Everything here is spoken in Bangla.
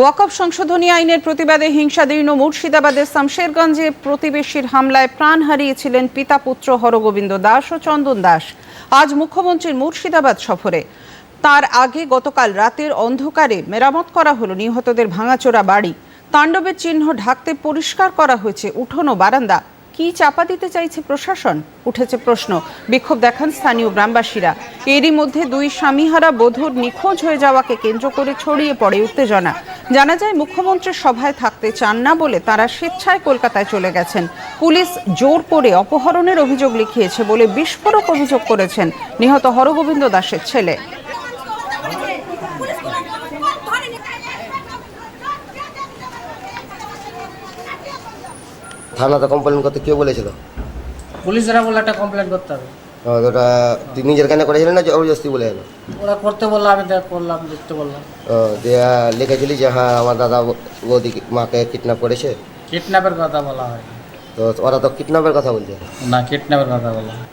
ওয়াকফ সংশোধনী আইনের প্রতিবাদে হিংসাদীর্ণ মুর্শিদাবাদের শামশেরগঞ্জে প্রতিবেশীর হামলায় প্রাণ হারিয়েছিলেন পিতা পুত্র হরগোবিন্দ দাস ও চন্দন দাস। আজ মুখ্যমন্ত্রীর মুর্শিদাবাদ সফরে। তার আগে গতকাল রাতের অন্ধকারে মেরামত করা হলো নিহতদের ভাঙাচোরা বাড়ি। তাণ্ডবের চিহ্ন ঢাকতে পরিষ্কার করা হয়েছে উঠোন ও বারান্দা। কি চাপা দিতে চাইছে প্রশাসন? উঠেছে প্রশ্ন। বিক্ষোভ দেখান স্থানীয় গ্রামবাসীরা। এরই মধ্যে দুই স্বামীহারা বধূর নিখোঁজ হয়ে যাওয়াকে কেন্দ্র করে ছড়িয়ে পড়ে উত্তেজনা। জানা যায় মুখ্যমন্ত্রীর সভায় থাকতে চান না বলে তারা স্বেচ্ছায় কলকাতায় চলে গেছেন। পুলিশ জোর করে অপহরণের অভিযোগ লিখিয়েছে বলে বিস্ফোরক অভিযোগ করেছেন নিহত হরগোবিন্দ দাসের ছেলে। থানাতে কমপ্লেন করতে কে বলেছিল? পুলিশরা বলে একটা কমপ্লেন করতে হবে। ও, ওটা তুই নিজের কানে করেছিলেন না জবরদস্তি বলে এলো ওরা করতে বলল আমি দেখ করলাম দেখতে বললাম। ও, যে লিখেছিলি যে হ্যাঁ আমার দাদা বৌদি মাকে কিডন্যাপ করেছে। কিডন্যাপের কথা বলা হয়। তো ওরা তো কিডন্যাপের কথা বলছে? না কিডন্যাপের কথা বলা হয়।